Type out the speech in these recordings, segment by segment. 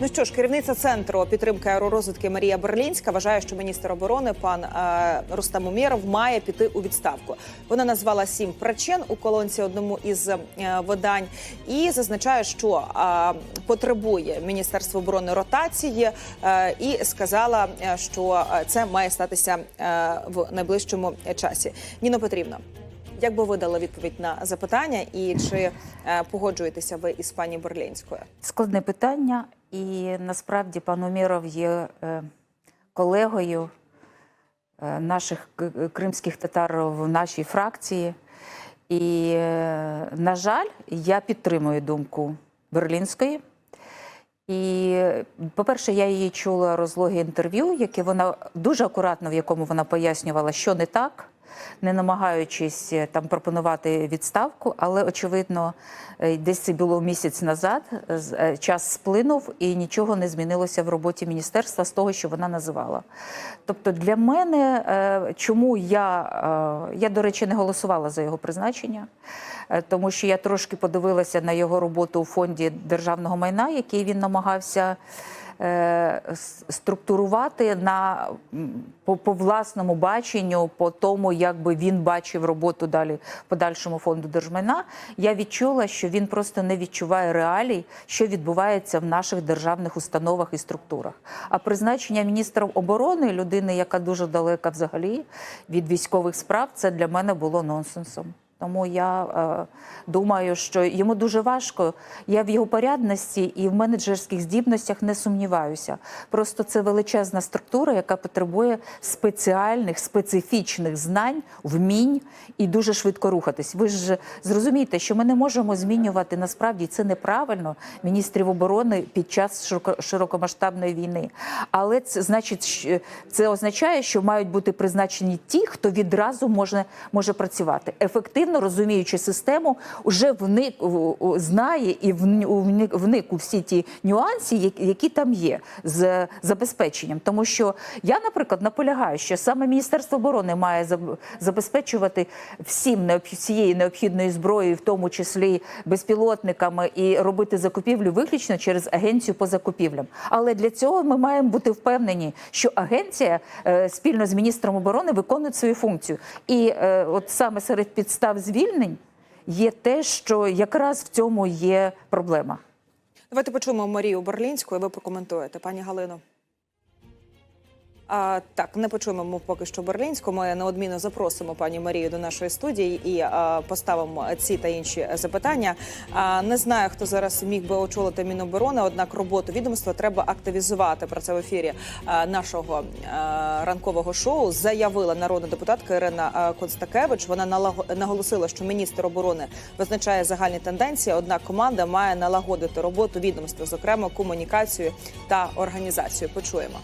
Ну що ж, керівниця центру підтримки аеророзвитки Марія Берлінська вважає, що міністр оборони пан е, Рустам Умєров має піти у відставку. Вона назвала сім причин у колонці одному із е, видань і зазначає, що е, потребує міністерство оборони ротації, е, і сказала, е, що е, це має статися е, в найближчому часі. Ніно Петрівна. Як би ви дали відповідь на запитання, і чи е, погоджуєтеся ви із пані Берлінською? Складне питання, і насправді пан Уміров є е, колегою е, наших кримських татар в нашій фракції. І, е, на жаль, я підтримую думку Берлінської. І, по-перше, я її чула розлоги інтерв'ю, яке вона дуже акуратно, в якому вона пояснювала, що не так, не намагаючись е, там пропонувати відставку, але очевидно, е, десь це було місяць назад. е, Час сплинув і нічого не змінилося в роботі міністерства з того, що вона називала. Тобто, для мене, чому я, я до речі, не голосувала за його призначення. Тому що я трошки подивилася на його роботу у фонді державного майна, який він намагався структурувати на по, по власному баченню, по тому, як би він бачив роботу далі подальшому фонду держмайна. Я відчула, що він просто не відчуває реалій, що відбувається в наших державних установах і структурах. А призначення міністра оборони, людини, яка дуже далека взагалі від військових справ, це для мене було нонсенсом. Тому я е, думаю, що йому дуже важко. Я в його порядності і в менеджерських здібностях не сумніваюся. Просто це величезна структура, яка потребує спеціальних, специфічних знань, вмінь і дуже швидко рухатись. Ви ж зрозумієте, що ми не можемо змінювати насправді це неправильно міністрів оборони під час широко- широкомасштабної війни. Але це значить, це означає, що мають бути призначені ті, хто відразу може, може працювати ефективно розуміючи систему, вже вник знає і вник, у всі ті нюанси, які- там є з забезпеченням. Тому що я, наприклад, наполягаю, що саме Міністерство оборони має забезпечувати всім необх- всією необхідною зброєю, в тому числі безпілотниками, і робити закупівлю виключно через агенцію по закупівлям. Але для цього ми маємо бути впевнені, що агенція е, спільно з міністром оборони виконує свою функцію. І е, от саме серед підстав звільнень є те, що якраз в цьому є проблема. Давайте почуємо Марію Берлінську, і ви прокоментуєте, пані Галино. А, так, не почуємо ми поки що Берлінську. Ми неодмінно запросимо пані Марію до нашої студії і а, поставимо ці та інші запитання. А, не знаю, хто зараз міг би очолити Міноборони, однак роботу відомства треба активізувати. Про це в ефірі а, нашого а, ранкового шоу заявила народна депутатка Ірина Констакевич. Вона налаго- наголосила, що міністр оборони визначає загальні тенденції. Однак команда має налагодити роботу відомства, зокрема комунікацію та організацію. Почуємо.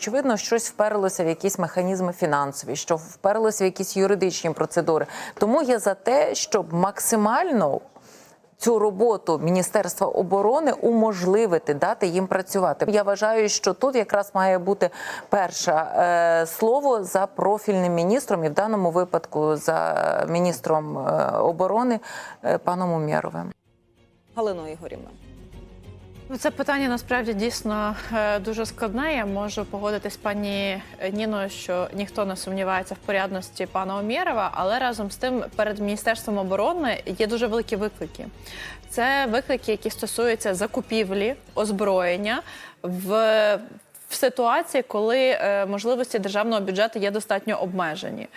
Очевидно, щось вперлося в якісь механізми фінансові, що вперлося в якісь юридичні процедури. Тому я за те, щоб максимально цю роботу Міністерства оборони уможливити, дати їм працювати. Я вважаю, що тут якраз має бути перше е, слово за профільним міністром, і в даному випадку за міністром е, оборони е, паном Умєровим. Галино Ігорівна. Ну, це питання насправді дійсно е, дуже складне. Я можу погодитись з пані Ніною, що ніхто не сумнівається в порядності пана Омєрова, але разом з тим перед міністерством оборони є дуже великі виклики. Це виклики, які стосуються закупівлі, озброєння в. В ситуації, коли е, можливості державного бюджету є достатньо обмежені.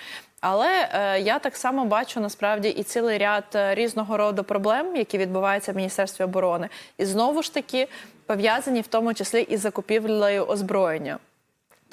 Але е, я так само бачу насправді і цілий ряд е, різного роду проблем, які відбуваються в Міністерстві оборони, і знову ж таки пов'язані в тому числі із закупівлею озброєння.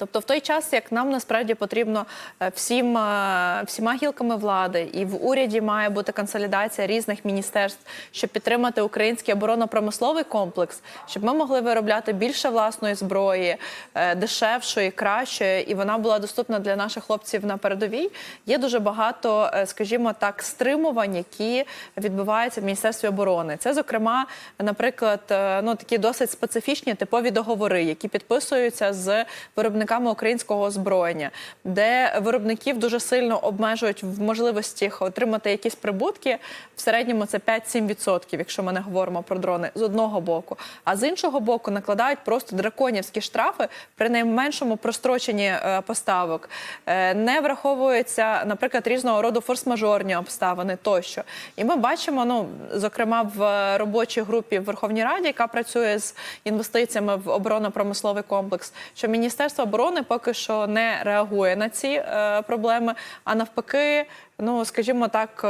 Тобто, в той час, як нам насправді потрібно е, всім е, всіма гілками влади, і в уряді має бути консолідація різних міністерств, щоб підтримати український оборонно-промисловий комплекс, щоб ми могли виробляти більше власної зброї, е, дешевшої, кращої, і вона була доступна для наших хлопців на передовій. Є дуже багато, скажімо так, стримувань, які відбуваються в міністерстві оборони. Це, зокрема, наприклад, ну такі досить специфічні типові договори, які підписуються з виробниками виробниками українського озброєння, де виробників дуже сильно обмежують в можливості отримати якісь прибутки. В середньому це 5-7%, якщо ми не говоримо про дрони з одного боку. А з іншого боку, накладають просто драконівські штрафи при найменшому простроченні е, поставок. Е, Не враховуються, наприклад, різного роду форс-мажорні обставини тощо. І ми бачимо, ну зокрема в робочій групі в Верховній Раді, яка працює з інвестиціями в оборонно-промисловий комплекс, що Міністерство оборони поки що не реагує на ці е, проблеми, а навпаки, ну скажімо так.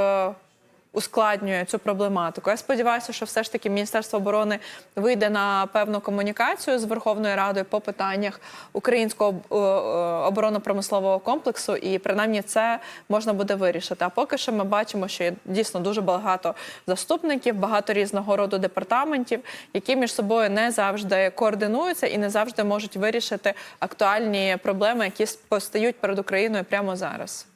Ускладнює цю проблематику. Я сподіваюся, що все ж таки Міністерство оборони вийде на певну комунікацію з Верховною Радою по питаннях українського е, е, оборонно-промислового комплексу, і принаймні це можна буде вирішити. А поки що ми бачимо, що є дійсно дуже багато заступників, багато різного роду департаментів, які між собою не завжди координуються і не завжди можуть вирішити актуальні проблеми, які постають перед Україною прямо зараз.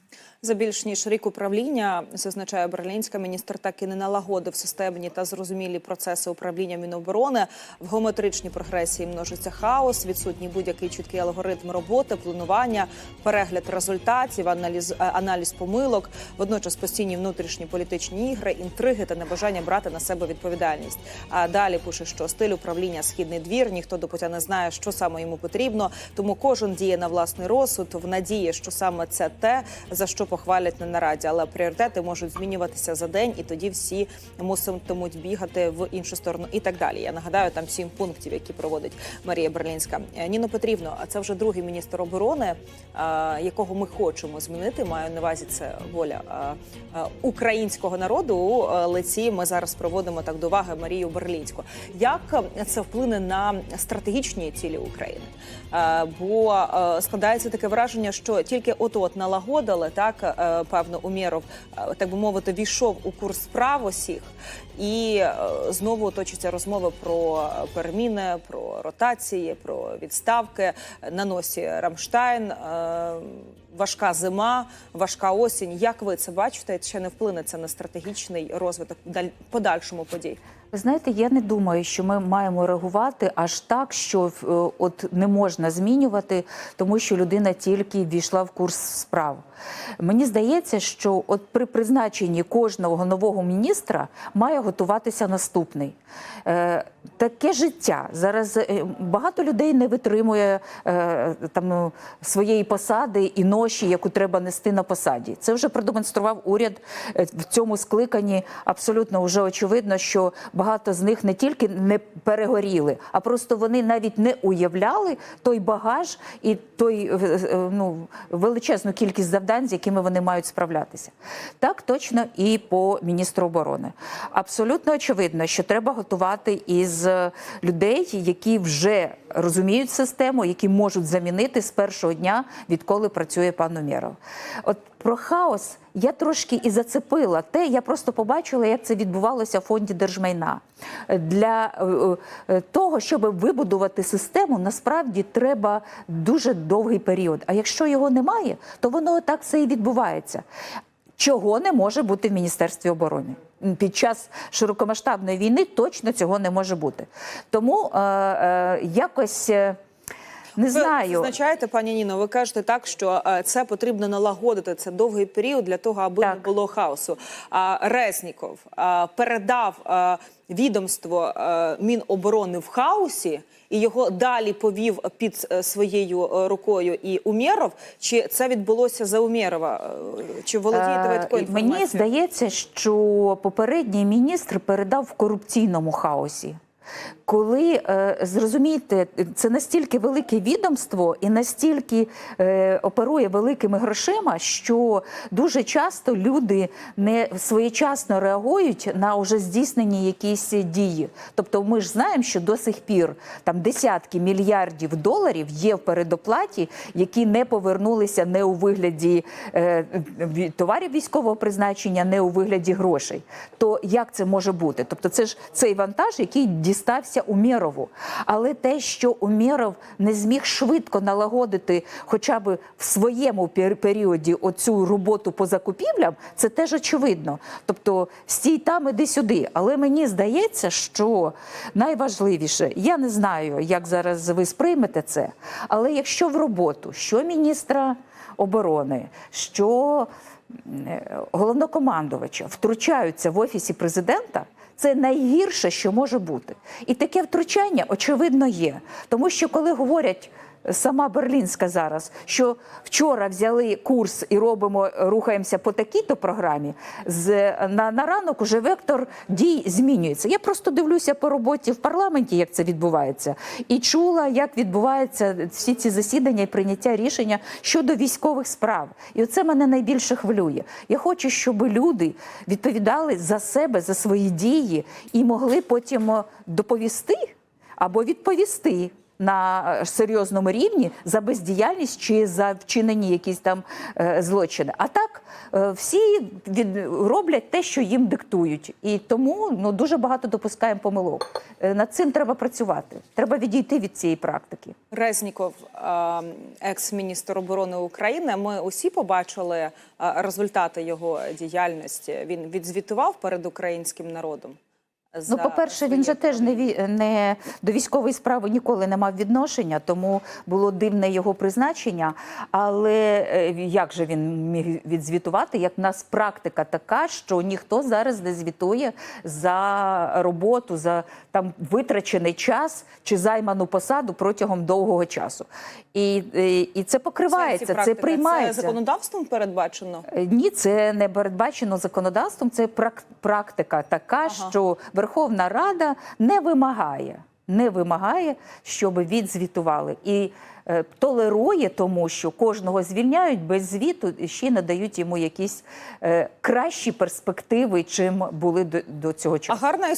За більш ніж рік управління, зазначає Берлінська, міністр так і не налагодив системні та зрозумілі процеси управління Міноборони. В геометричній прогресії множиться хаос, відсутній будь-який чіткий алгоритм роботи, планування, перегляд результатів, аналіз, е, аналіз помилок, водночас постійні внутрішні політичні ігри, інтриги та небажання брати на себе відповідальність. А далі пише, що стиль управління східний двір, ніхто до пуття не знає, що саме йому потрібно. Тому кожен діє на власний розсуд в надії, що саме це те, за що похвалять на нараді. Але пріоритети можуть змінюватися за день, і тоді всі муситимуть бігати в іншу сторону, і так далі. Я нагадаю, там сім пунктів, які проводить Марія Берлінська. Е, Ніно Петрівно, а це вже другий міністр оборони, е, якого ми хочемо змінити. Маю на увазі це воля е, українського народу. У лиці ми зараз проводимо так до уваги Марію Берлінську. Як це вплине на стратегічні цілі України? Бо складається таке враження, що тільки от-от налагодили так е, певно Умєров, е, так би мовити, війшов у курс справ усіх, і е, знову оточиться розмова про переміни, про ротації, про відставки на носі Рамштайн. Е, Важка зима, важка осінь. Як ви це бачите? Чи не вплине це на стратегічний розвиток подальшому подій? Ви знаєте, я не думаю, що ми маємо реагувати аж так, що е, от не можна змінювати, тому що людина тільки ввійшла в курс справ. Мені здається, що от при призначенні кожного нового міністра має готуватися наступний. Таке життя зараз е, багато людей не витримує е, там своєї посади і ноші, яку треба нести на посаді. Це вже продемонстрував уряд е, в цьому скликанні. Абсолютно вже очевидно, що багато з них не тільки не перегоріли, а просто вони навіть не уявляли той багаж і той ну, величезну кількість завдань, з якими вони мають справлятися. Так точно і по міністру оборони. Абсолютно очевидно, що треба готувати із людей, які вже розуміють систему, які можуть замінити з першого дня, відколи працює пан Умєров. От про хаос я трошки і зацепила те. Я просто побачила, як це відбувалося в фонді держмайна. Для е, е, того, щоб вибудувати систему, насправді треба дуже довгий період. А якщо його немає, то воно так все і відбувається. Чого не може бути в Міністерстві оборони під час широкомасштабної війни? Точно цього не може бути. Тому е, е, якось. е, Не Ви знаю. зазначаєте, пані Ніно, ви кажете так, що е, це потрібно налагодити. Це довгий період для того, аби не було хаосу. А Резніков е, передав відомство е, Міноборони в хаосі. І його далі повів під е, своєю е, рукою і Умєров. Чи це відбулося за Умєрова? Чи володієте ви такою інформацією? Мені здається, що попередній міністр передав в корупційному хаосі. Коли е, зрозумієте, це настільки велике відомство і настільки е, оперує великими грошима, що дуже часто люди не своєчасно реагують на вже здійснені якісь дії. Тобто, ми ж знаємо, що до сих пір там десятки мільярдів доларів є в передоплаті, які не повернулися не у вигляді е, товарів військового призначення, не у вигляді грошей. То як це може бути? Тобто, це ж цей вантаж, який дістався дістався Умєрову. Але те, що Умєров не зміг швидко налагодити, хоча б в своєму періоді оцю роботу по закупівлям, це теж очевидно. Тобто стій там, іди сюди. Але мені здається, що найважливіше, я не знаю, як зараз ви сприймете це, але якщо в роботу, що міністра оборони, що головнокомандувача втручаються в офісі президента. Це найгірше, що може бути, і таке втручання очевидно є. Тому що коли говорять сама Берлінська зараз, що вчора взяли курс і робимо, рухаємося по такій-то програмі, з на, на ранок уже вектор дій змінюється. Я просто дивлюся по роботі в парламенті, як це відбувається, і чула, як відбуваються всі ці засідання і прийняття рішення щодо військових справ. І оце мене найбільше хвилює. Я хочу, щоб люди відповідали за себе, за свої дії і могли потім доповісти або відповісти. На е, серйозному рівні за бездіяльність чи за вчинені якісь там е, злочини. А так е, всі від, роблять те, що їм диктують, і тому ну дуже багато допускаємо помилок. Над цим треба працювати. Треба відійти від цієї практики. Резніков, екс-міністр оборони України. Ми усі побачили результати його діяльності. Він відзвітував перед українським народом. Ну, по-перше, він же теж не, не до військової справи ніколи не мав відношення, тому було дивне його призначення. Але е, як же він міг відзвітувати? Як в нас практика така, що ніхто зараз не звітує за роботу, за там витрачений час чи займану посаду протягом довгого часу. І, і, і це покривається, це практика. приймається. Це законодавством передбачено. Е, Ні, це не передбачено законодавством. Це прак- практика така, що Верховна Рада не вимагає, не вимагає, щоб відзвітували і е, толерує тому, що кожного звільняють без звіту, і ще надають йому якісь е, кращі перспективи, чим були до, до цього А часу. гарна